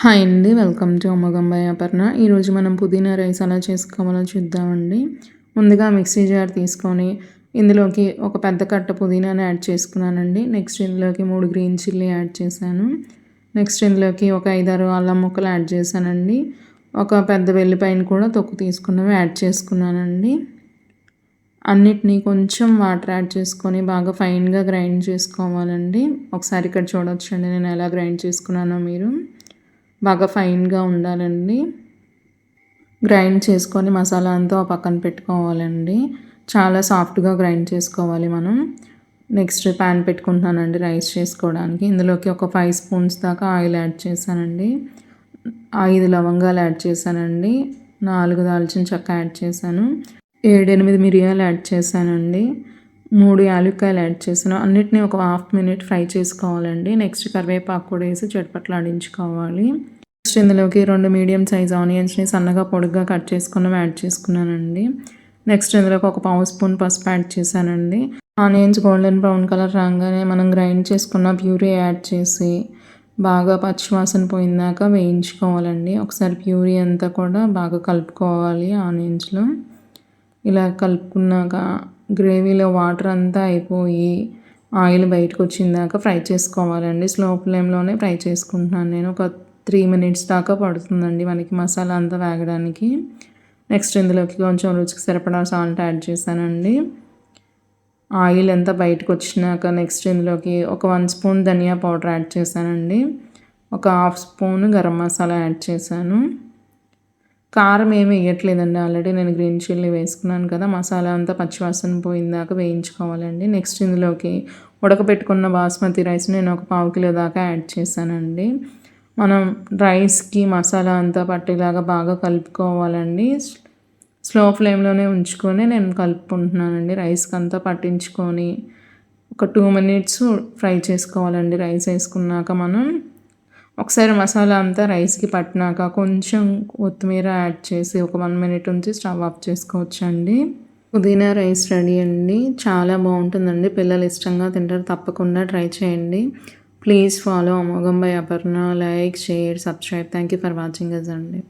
Hi అండి welcome to అమ్మగంబాయి Aparna ఈరోజు మనం పుదీనా రైస్ ఎలా చేసుకోవాలో చూద్దామండి. ముందుగా మిక్సీ జార్ తీసుకొని ఇందులోకి ఒక పెద్ద కట్ట పుదీనాని యాడ్ చేసుకున్నానండి. నెక్స్ట్ ఇందులోకి మూడు గ్రీన్ చిల్లీ యాడ్ చేశాను. నెక్స్ట్ ఇందులోకి ఒక ఐదారు అల్లం ముక్కలు యాడ్ చేశానండి. ఒక పెద్ద వెల్లిపాయని కూడా తొక్కు తీసుకున్నవి యాడ్ చేసుకున్నానండి. అన్నిటినీ కొంచెం వాటర్ యాడ్ చేసుకొని బాగా ఫైన్గా గ్రైండ్ చేసుకోవాలండి. ఒకసారి ఇక్కడ చూడొచ్చండి నేను ఎలా గ్రైండ్ చేసుకున్నానో మీరు. బాగా ఫైన్గా ఉండాలండి. గ్రైండ్ చేసుకొని మసాలా అంతా పక్కన పెట్టుకోవాలండి. చాలా సాఫ్ట్గా గ్రైండ్ చేసుకోవాలి మనం. నెక్స్ట్ ప్యాన్ పెట్టుకుంటున్నానండి రైస్ చేసుకోవడానికి. ఇందులోకి ఒక ఫైవ్ స్పూన్స్ దాకా ఆయిల్ యాడ్ చేశానండి. ఐదు లవంగాలు యాడ్ చేశానండి. నాలుగు దాల్చిన చెక్క యాడ్ చేశాను. ఏడెనిమిది మిరియాలు యాడ్ చేశానండి. మూడు యాలుక్కాయలు యాడ్ చేసాను అన్నిటినీ ఒక హాఫ్ మినిట్ ఫ్రై చేసుకోవాలండి. నెక్స్ట్ కరివేపాకు కూడా వేసి చట్పట్లాడించుకోవాలి నెక్స్ట్ ఇందులోకి రెండు మీడియం సైజ్ ఆనియన్స్ని సన్నగా పొడిగా కట్ చేసుకుని యాడ్ చేసుకున్నానండి. నెక్స్ట్ ఇందులోకి ఒక పావు స్పూన్ పసుపు యాడ్ చేశానండి. ఆనియన్స్ గోల్డెన్ బ్రౌన్ కలర్ రాగానే మనం గ్రైండ్ చేసుకున్న ప్యూరీ యాడ్ చేసి బాగా పచ్చివాసన పోయిందాక వేయించుకోవాలండి. ఒకసారి ప్యూరీ అంతా కూడా బాగా కలుపుకోవాలి ఆనియన్స్లో. ఇలా కలుపుకున్నాక గ్రేవీలో వాటర్ అంతా అయిపోయి ఆయిల్ బయటకు వచ్చిందాక ఫ్రై చేసుకోవాలండి. స్లో ఫ్లేమ్లోనే ఫ్రై చేసుకుంటున్నాను నేను. ఒక త్రీ మినిట్స్ దాకా పడుతుందండి మనకి మసాలా అంతా వేగడానికి. నెక్స్ట్ ఇందులోకి కొంచెం రుచికి సరిపడా సాల్ట్ యాడ్ చేశానండి. ఆయిల్ అంతా బయటకు వచ్చినాక నెక్స్ట్ ఇందులోకి ఒక వన్ స్పూన్ ధనియా పౌడర్ యాడ్ చేశానండి. ఒక half spoon garam masala add చేశాను. కారం ఏమి వేయట్లేదండి. ఆల్రెడీ నేను గ్రీన్ చిల్లీ వేసుకున్నాను కదా మసాలా అంతా పచ్చివాసన పోయిందాక వేయించుకోవాలండి. నెక్స్ట్ ఇందులోకి ఉడకబెట్టుకున్న బాస్మతి రైస్ నేను ఒక పావు కిలో దాకా యాడ్ చేశానండి. మనం రైస్కి మసాలా అంతా పట్టేలాగా బాగా కలుపుకోవాలండి. స్లో ఫ్లేమ్లోనే ఉంచుకొని నేను కలుపుకుంటున్నానండి. రైస్కి అంతా పట్టించుకొని ఒక టూ మినిట్స్ ఫ్రై చేసుకోవాలండి. రైస్ వేసుకున్నాక మనం ఒకసారి మసాలా అంతా రైస్కి పట్టినాక కొంచెం కొత్తిమీర యాడ్ చేసి ఒక వన్ మినిట్ ఉంచి స్టవ్ ఆఫ్ చేసుకోవచ్చండి. పుదీనా రైస్ రెడీ అండి. చాలా బాగుంటుందండి. పిల్లలు ఇష్టంగా తింటారు. తప్పకుండా ట్రై చేయండి. ప్లీజ్ ఫాలో అమోఘం by Aparna. Like share subscribe. Thank you for watching us అండి.